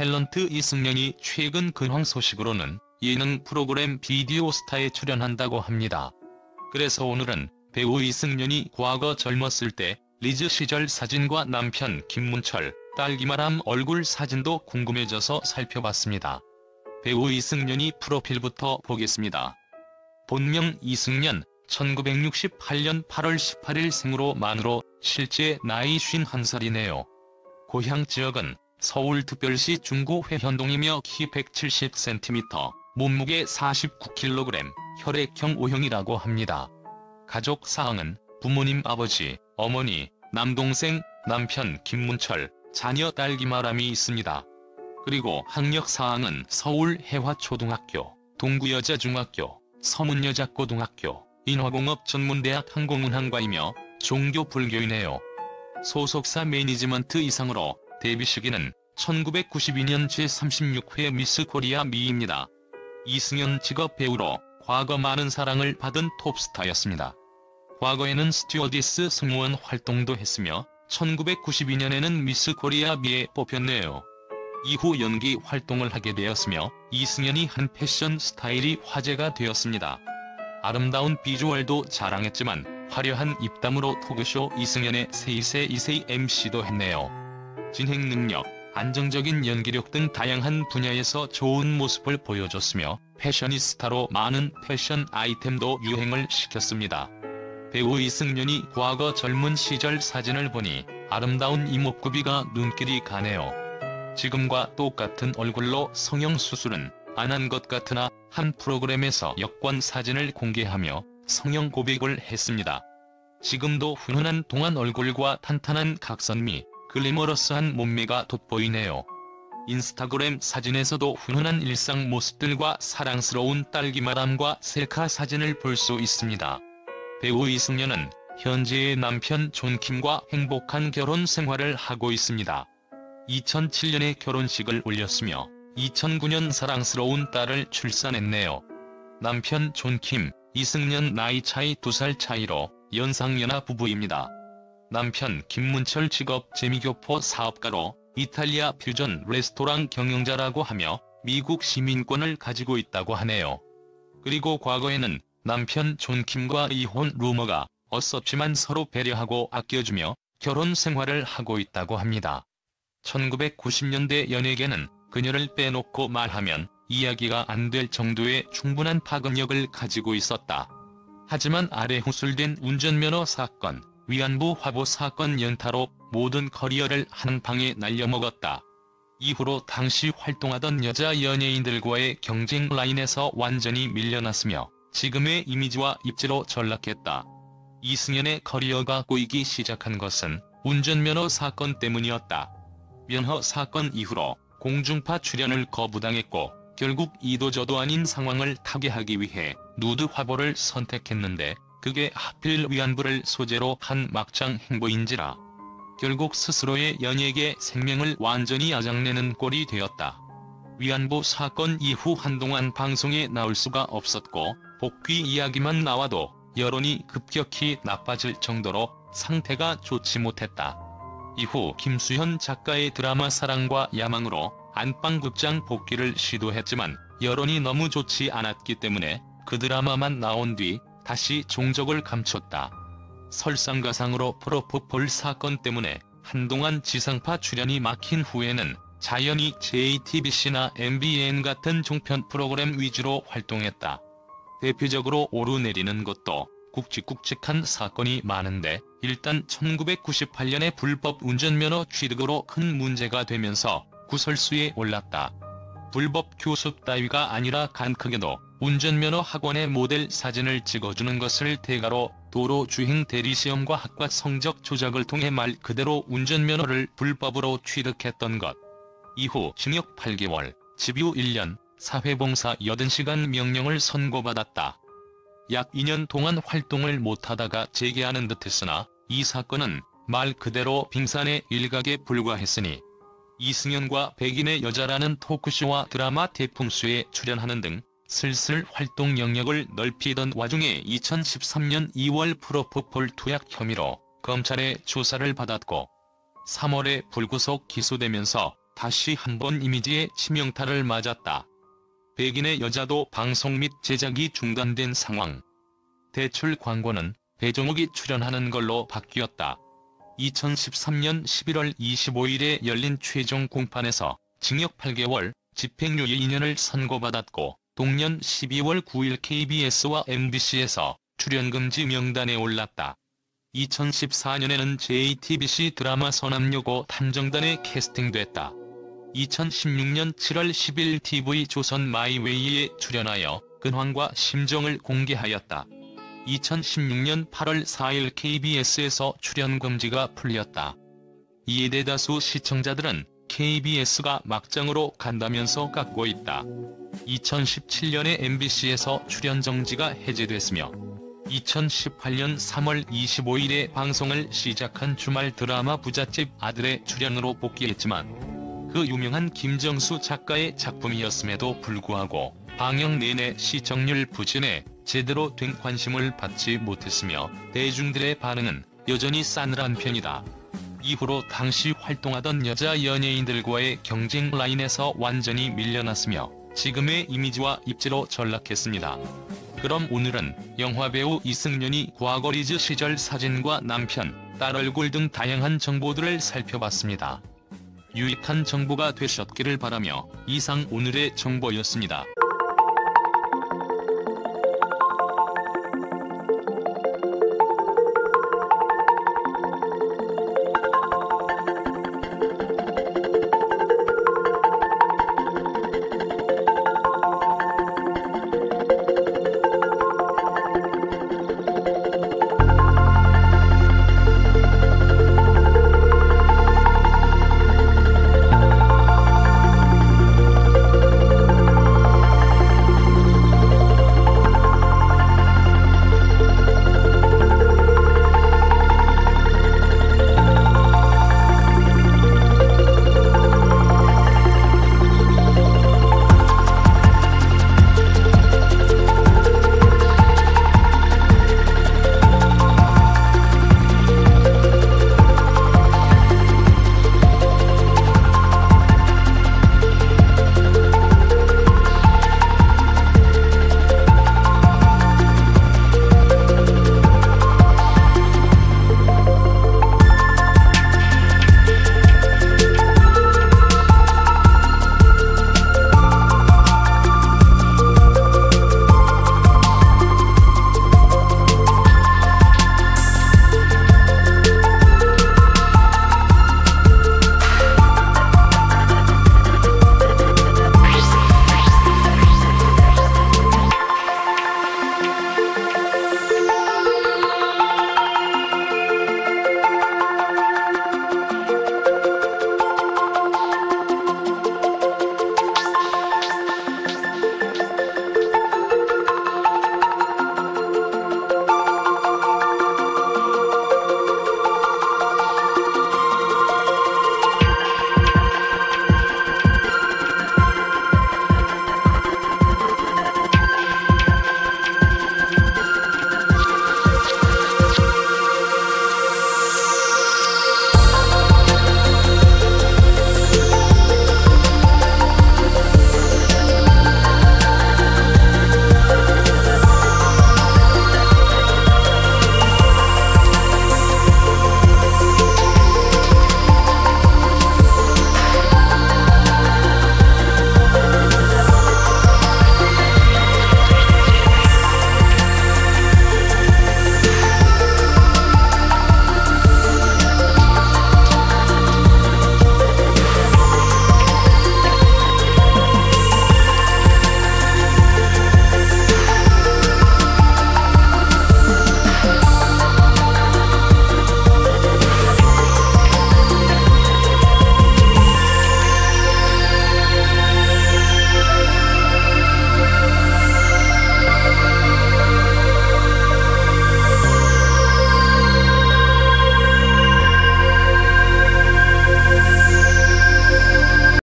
탤런트 이승연이 최근 근황 소식으로는 예능 프로그램 비디오 스타에 출연한다고 합니다. 그래서 오늘은 배우 이승연이 과거 젊었을 때 리즈 시절 사진과 남편 김문철, 딸 김아람 얼굴 사진도 궁금해져서 살펴봤습니다. 배우 이승연이 프로필부터 보겠습니다. 본명 이승연, 1968년 8월 18일 생으로 만으로 실제 나이 51살이네요. 고향 지역은 서울특별시 중구 회현동이며 키 170cm, 몸무게 49kg, 혈액형 O형이라고 합니다. 가족 사항은 부모님 아버지, 어머니, 남동생, 남편 김문철, 자녀 딸 김아람이 있습니다. 그리고 학력 사항은 서울 해화초등학교, 동구여자중학교, 서문여자고등학교, 인화공업전문대학 항공운항과이며 종교 불교이네요. 소속사 매니지먼트 이상으로 데뷔 시기는 1992년 제36회 미스 코리아 미입니다. 이승연 직업 배우로 과거 많은 사랑을 받은 톱스타였습니다. 과거에는 스튜어디스 승무원 활동도 했으며 1992년에는 미스 코리아 미에 뽑혔네요. 이후 연기 활동을 하게 되었으며 이승연이 한 패션 스타일이 화제가 되었습니다. 아름다운 비주얼도 자랑했지만 화려한 입담으로 토크쇼 이승연의 세이세 이세이 MC도 했네요. 진행 능력, 안정적인 연기력 등 다양한 분야에서 좋은 모습을 보여줬으며 패셔니스타로 많은 패션 아이템도 유행을 시켰습니다. 배우 이승연이 과거 젊은 시절 사진을 보니 아름다운 이목구비가 눈길이 가네요. 지금과 똑같은 얼굴로 성형수술은 안 한 것 같으나 한 프로그램에서 여권 사진을 공개하며 성형 고백을 했습니다. 지금도 훈훈한 동안 얼굴과 탄탄한 각선미, 글래머러스한 몸매가 돋보이네요. 인스타그램 사진에서도 훈훈한 일상 모습들과 사랑스러운 딸기마람과 셀카 사진을 볼 수 있습니다. 배우 이승연은 현재의 남편 존킴과 행복한 결혼 생활을 하고 있습니다. 2007년에 결혼식을 올렸으며 2009년 사랑스러운 딸을 출산했네요. 남편 존킴, 이승연 나이 차이 2살 차이로 연상연하 부부입니다. 남편 김문철 직업 재미교포 사업가로 이탈리아 퓨전 레스토랑 경영자라고 하며 미국 시민권을 가지고 있다고 하네요. 그리고 과거에는 남편 존킴과 이혼 루머가 없었지만 서로 배려하고 아껴주며 결혼 생활을 하고 있다고 합니다. 1990년대 연예계는 그녀를 빼놓고 말하면 이야기가 안 될 정도의 충분한 파급력을 가지고 있었다. 하지만 아래 후술된 운전면허 사건, 위안부 화보 사건 연타로 모든 커리어를 한 방에 날려먹었다. 이후로 당시 활동하던 여자 연예인들과의 경쟁 라인에서 완전히 밀려났으며 지금의 이미지와 입지로 전락했다. 이승연의 커리어가 꼬이기 시작한 것은 운전면허 사건 때문이었다. 면허 사건 이후로 공중파 출연을 거부당했고 결국 이도저도 아닌 상황을 타개하기 위해 누드 화보를 선택했는데 그게 하필 위안부를 소재로 한 막장 행보인지라. 결국 스스로의 연예계 생명을 완전히 아작내는 꼴이 되었다. 위안부 사건 이후 한동안 방송에 나올 수가 없었고 복귀 이야기만 나와도 여론이 급격히 나빠질 정도로 상태가 좋지 못했다. 이후 김수현 작가의 드라마 사랑과 야망으로 안방극장 복귀를 시도했지만 여론이 너무 좋지 않았기 때문에 그 드라마만 나온 뒤 다시 종적을 감췄다. 설상가상으로 프로포폴 사건 때문에 한동안 지상파 출연이 막힌 후에는 자연히 JTBC나 MBN 같은 종편 프로그램 위주로 활동했다. 대표적으로 오르내리는 것도 굵직굵직한 사건이 많은데 일단 1998년에 불법 운전면허 취득으로 큰 문제가 되면서 구설수에 올랐다. 불법 교습 따위가 아니라 간 크게도 운전면허 학원의 모델 사진을 찍어주는 것을 대가로 도로 주행 대리시험과 학과 성적 조작을 통해 말 그대로 운전면허를 불법으로 취득했던 것. 이후 징역 8개월, 집유 1년, 사회봉사 80시간 명령을 선고받았다. 약 2년 동안 활동을 못하다가 재개하는 듯했으나 이 사건은 말 그대로 빙산의 일각에 불과했으니 이승연과 백인의 여자라는 토크쇼와 드라마 대풍수에 출연하는 등 슬슬 활동 영역을 넓히던 와중에 2013년 2월 프로포폴 투약 혐의로 검찰의 조사를 받았고 3월에 불구속 기소되면서 다시 한 번 이미지의 치명타를 맞았다. 백인의 여자도 방송 및 제작이 중단된 상황. 대출 광고는 배종욱이 출연하는 걸로 바뀌었다. 2013년 11월 25일에 열린 최종 공판에서 징역 8개월, 집행유예 2년을 선고받았고 동년 12월 9일 KBS와 MBC에서 출연금지 명단에 올랐다. 2014년에는 JTBC 드라마 서남여고 탐정단에 캐스팅됐다. 2016년 7월 10일 TV 조선 마이웨이에 출연하여 근황과 심정을 공개하였다. 2016년 8월 4일 KBS에서 출연 금지가 풀렸다. 이에 대다수 시청자들은 KBS가 막장으로 간다면서 깎고 있다. 2017년에 MBC에서 출연 정지가 해제됐으며 2018년 3월 25일에 방송을 시작한 주말 드라마 부잣집 아들의 출연으로 복귀했지만 그 유명한 김정수 작가의 작품이었음에도 불구하고 방영 내내 시청률 부진에 제대로 된 관심을 받지 못했으며 대중들의 반응은 여전히 싸늘한 편이다. 이후로 당시 활동하던 여자 연예인들과의 경쟁 라인에서 완전히 밀려났으며 지금의 이미지와 입지로 전락했습니다. 그럼 오늘은 영화배우 이승연이 과거 리즈 시절 사진과 남편, 딸 얼굴 등 다양한 정보들을 살펴봤습니다. 유익한 정보가 되셨기를 바라며 이상 오늘의 정보였습니다.